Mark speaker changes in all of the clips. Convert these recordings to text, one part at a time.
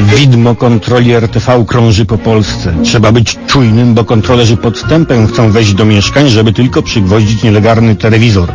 Speaker 1: Widmo kontroli RTV krąży po Polsce. Trzeba być czujnym, bo kontrolerzy podstępem chcą wejść do mieszkań, żeby tylko przygwoździć nielegalny telewizor.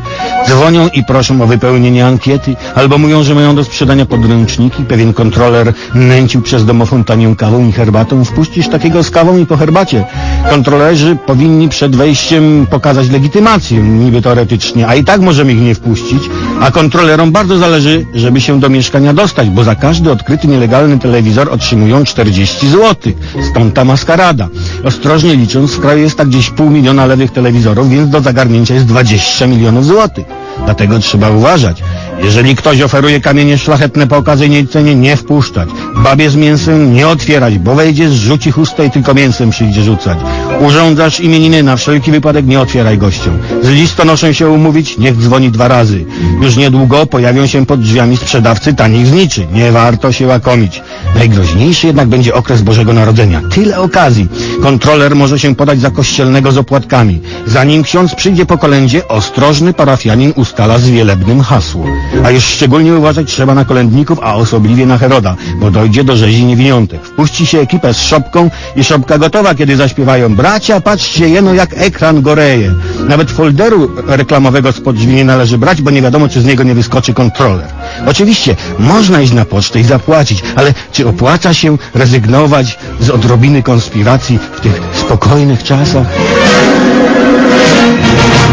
Speaker 1: Dzwonią i proszą o wypełnienie ankiety, albo mówią, że mają do sprzedania podręczniki. Pewien kontroler nęcił przez domofon tanią kawą i herbatą. Wpuścisz takiego z kawą i po herbacie. Kontrolerzy powinni przed wejściem pokazać legitymację, niby teoretycznie, a i tak możemy ich nie wpuścić. A kontrolerom bardzo zależy, żeby się do mieszkania dostać, bo za każdy odkryty nielegalny telewizor otrzymują 40 zł. Stąd ta maskarada. Ostrożnie licząc, w kraju jest tak gdzieś pół miliona lewych telewizorów, więc do zagarnięcia jest 20 milionów złotych. Dlatego trzeba uważać. Jeżeli ktoś oferuje kamienie szlachetne po okazyjnej cenie, nie wpuszczać. Babie z mięsem nie otwierać, bo wejdzie, zrzuci chustę i tylko mięsem przyjdzie rzucać. Urządzasz imieniny, na wszelki wypadek nie otwieraj gościom. Z listonoszem się umówić, niech dzwoni dwa razy. Już niedługo pojawią się pod drzwiami sprzedawcy tanich zniczy. Nie warto się łakomić. Najgroźniejszy jednak będzie okres Bożego Narodzenia. Tyle okazji. Kontroler może się podać za kościelnego z opłatkami. Zanim ksiądz przyjdzie po kolędzie, ostrożny parafianin ustala z wielebnym hasło. A już szczególnie uważać trzeba na kolędników, a osobliwie na Heroda, bo dojdzie do rzezi niewiniątek. Wpuści się ekipę z szopką i szopka gotowa, kiedy zaśpiewają Bracia, patrzcie, jeno jak ekran goreje. Nawet folderu reklamowego spod drzwi nie należy brać, bo nie wiadomo, czy z niego nie wyskoczy kontroler. Oczywiście, można iść na pocztę i zapłacić, ale czy opłaca się rezygnować z odrobiny konspiracji w tych spokojnych czasach?